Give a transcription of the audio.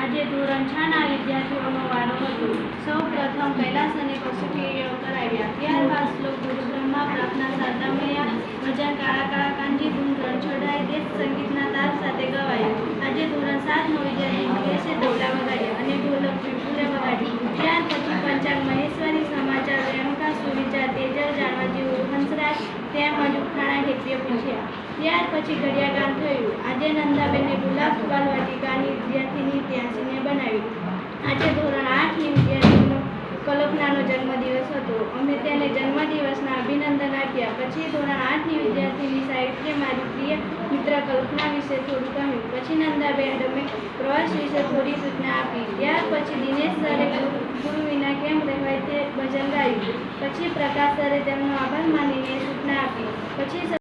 આજે ધોરણ છ ના વિદ્યાર્થીઓનો વારો હતો. સૌ પ્રથમ કૈલાસ અને ત્યારબાદ શ્લોક ગુરુ બ્રહ્મા પ્રાર્થના સાધમયા ભજન કાળા કાળા કાંજી ગુણ ગ્રંથ છોડાય દેશ સંગીતના તાર ઉખાણા પૂછ્યા ત્યાર પછી ઘડિયા ગાન થયું. આજે નંદાબેને ગુલાબ બાલવાટિકાની વિદ્યાર્થીની ત્યાસીને બનાવી આજે ધોરણ આઠની વિદ્યાર્થીનો કલ્પનાનો જન્મદિવસ હતો. અમે તેને જન્મદિવસના અભિનંદન આપ્યા. પછી ધોરણ આઠની વિદ્યાર્થીની સાહિત્ય મારી પ્રિય મિત્ર કલ્પના વિશે થોડું કહ્યું. પછી નંદાબેન અમે પ્રવાસ વિશે થોડી સૂચના આપી. ત્યાર પછી દિનેશ સરે ગુરુ વિના કેમ રહેવાય તે ભજન ગાયું. પછી પ્રકાશ સરે તેમનો આભાર માનીને સૂચના આપી. પછી